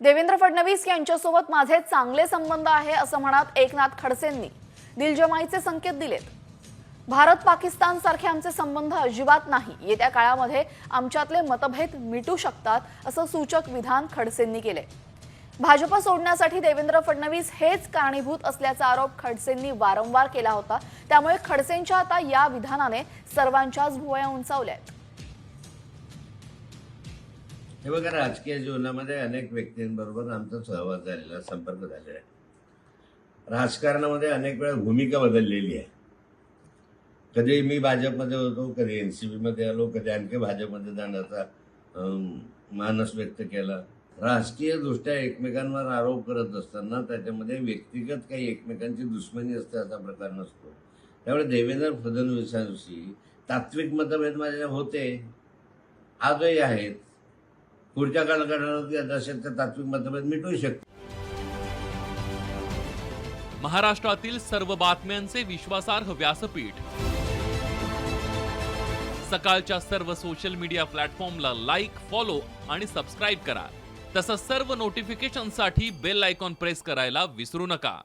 देवेंद्र फडणवीस यांच्यासोबत माझे चांगले संबंध आहे असं म्हणत एकनाथ खडसेंनी दिलजमाईचे संकेत दिलेत. भारत पाकिस्तान सारखे आमचे संबंध अजिबात नाही. येत्या काळामध्ये आमच्यातले मतभेद मिटू शकतात असं सूचक विधान खडसेंनी केले. भाजप सोडण्यासाठी देवेंद्र फडणवीस हेच कारणीभूत असल्याचा आरोप खडसेंनी वारंवार केला होता. त्यामुळे खडसेंच्या आता या विधानाने सर्वांच्याच भुवया उंचावल्या आहेत. हे बघा राजकीय जीवनामध्ये अनेक व्यक्तींबरोबर आमचा सहवास झालेला संपर्क झालेला आहे. राजकारणामध्ये अनेक वेळा भूमिका बदललेली आहे. कधी मी भाजपमध्ये होतो कधी एन सी पीमध्ये आलो कधी आणखी भाजपमध्ये जाण्याचा मानस व्यक्त केला. राजकीय दृष्ट्या एकमेकांवर आरोप करत असताना त्याच्यामध्ये व्यक्तिगत काही एकमेकांची दुश्मनी असते असा प्रकार नसतो. त्यामुळे देवेंद्र फडणवीसांशी तात्विक मतभेद माझ्या होते. आजही आहेत. पुढच्या कालखंडात असेल तर तात्विक मतभेद मिटू शकतो. महाराष्ट्रातील सर्व बातम्यांचे विश्वासार्ह व्यासपीठ. सकाळच्या सर्व सोशल मीडिया प्लॅटफॉर्मला लाईक फॉलो आणि सबस्क्राईब करा. तसंच सर्व नोटिफिकेशनसाठी बेल आयकॉन प्रेस करायला विसरू नका.